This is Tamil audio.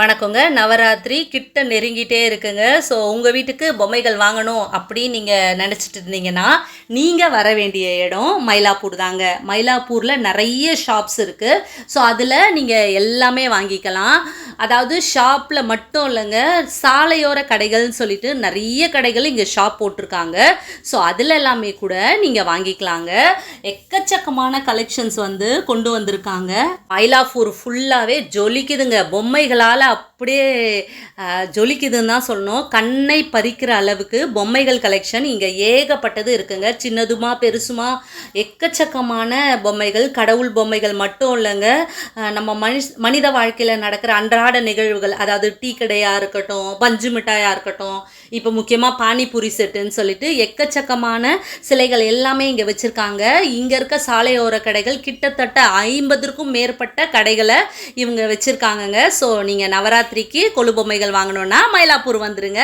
வணக்கங்க. நவராத்திரி கிட்ட நெருங்கிட்டே இருக்குங்க. ஸோ உங்கள் வீட்டுக்கு பொம்மைகள் வாங்கணும் அப்படின்னு நீங்கள் நினச்சிட்டு இருந்தீங்கன்னா நீங்கள் வர வேண்டிய இடம் மயிலாப்பூர் தாங்க. மயிலாப்பூரில் நிறைய ஷாப்ஸ் இருக்குது ஸோ அதில் நீங்கள் எல்லாமே வாங்கிக்கலாம். அதாவது ஷாப்பில் மட்டும் இல்லைங்க சாலையோர கடைகள்னு சொல்லிட்டு நிறைய கடைகள் இங்கே ஷாப் போட்டிருக்காங்க. ஸோ அதில் எல்லாமே கூட நீங்கள் வாங்கிக்கலாங்க. எக்கச்சக்கமான கலெக்ஷன்ஸ் வந்து கொண்டு வந்திருக்காங்க. மயிலாப்பூர் ஃபுல்லாகவே ஜொலிக்குதுங்க. பொம்மைகளால் அப்படியே ஜொலிக்குதுன்னு தான் சொல்லணும். கண்ணை பறிக்கிற அளவுக்கு பொம்மைகள் கலெக்ஷன் இங்கே ஏகப்பட்டது இருக்குங்க. சின்னதுமா பெருசுமா எக்கச்சக்கமான பொம்மைகள் கடவுள் பொம்மைகள் மட்டும் இல்லைங்க. நம்ம மனிஷ் மனித வாழ்க்கையில் நடக்கிற அன்றாட நிகழ்வுகள் அதாவது டீ கடையாக இருக்கட்டும் பஞ்சு மிட்டாயாக இருக்கட்டும் இப்போ முக்கியமாக பானிபூரி செட்டுன்னு சொல்லிட்டு எக்கச்சக்கமான சிலைகள் எல்லாமே இங்கே வச்சுருக்காங்க. இங்கே இருக்க சாலையோர கடைகள் கிட்டத்தட்ட ஐம்பதுக்கும் மேற்பட்ட கடைகளை இவங்க வச்சுருக்காங்கங்க. ஸோ நீங்கள் நவராத்திரிக்கு கொலு பொம்மைகள் வாங்கணுன்னா மயிலாப்பூர் வந்துடுங்க